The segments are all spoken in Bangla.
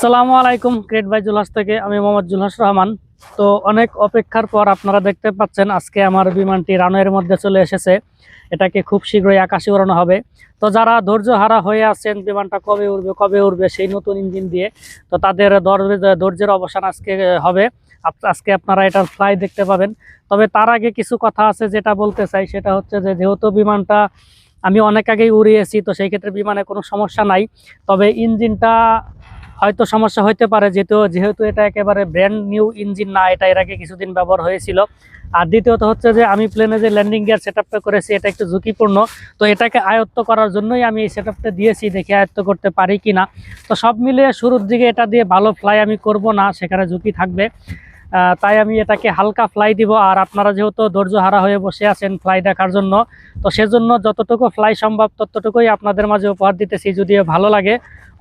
আসসালামু আলাইকুম ক্রেট বাই জুলহাস থেকে। আমি মোহাম্মদ জুলহাস রহমান। তো অনেক অপেক্ষার পর আপনারা দেখতে পাচ্ছেন, আজকে আমার বিমানটি রানওয়ের মধ্যে চলে এসেছে। এটাকে খুব শীঘ্রই আকাশে উড়ানো হবে। তো যারা ধৈর্য হারা হয়ে আছেন, বিমানটা কবে উড়বে কবে উড়বে, সেই নতুন ইঞ্জিন দিয়ে, তো তাদের ধৈর্যের অবসান আজকে হবে। আজকে আপনারা এটার ফ্লাই দেখতে পাবেন। তবে তার আগে কিছু কথা আছে যেটা বলতে চাই, সেটা হচ্ছে যে, যেহেতু বিমানটা আমি অনেক আগেই উড়িয়েছি, তো সেই ক্ষেত্রে বিমানে কোনো সমস্যা নাই। তবে ইঞ্জিনটা হয়তো সমস্যা হইতে পারে, যেহেতু যেহেতু এটা একেবারে ব্র্যান্ড নিউ ইঞ্জিন না, এটা এর আগে কিছুদিন ব্যবহার হয়েছিল। আর দ্বিতীয়ত হচ্ছে যে, আমি প্লেনে যে ল্যান্ডিং গিয়ার সেট করেছি, এটা একটু ঝুঁকিপূর্ণ। তো এটাকে আয়ত্ত করার জন্যই আমি এই সেট দিয়েছি, দেখি আয়ত্ত করতে পারি কি না তো সব মিলিয়ে শুরুর দিকে এটা দিয়ে ভালো ফ্লাই আমি করব না, সেখানে ঝুঁকি থাকবে। তাই আমি এটাকে হালকা ফ্লাই দিব। আর আপনারা যেহেতু ধৈর্য হারা হয়ে বসে আছেন ফ্লাই দেখার জন্য, তো সেজন্য যতটুকু ফ্লাই সম্ভব ততটুকুই আপনাদের মাঝে উপহার দিতেছি। যদি ভালো লাগে,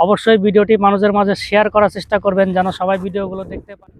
অবশ্যই ভিডিওটি মানুষের মাঝে শেয়ার করার চেষ্টা করবেন, যেন সবাই ভিডিওগুলো দেখতে পারে।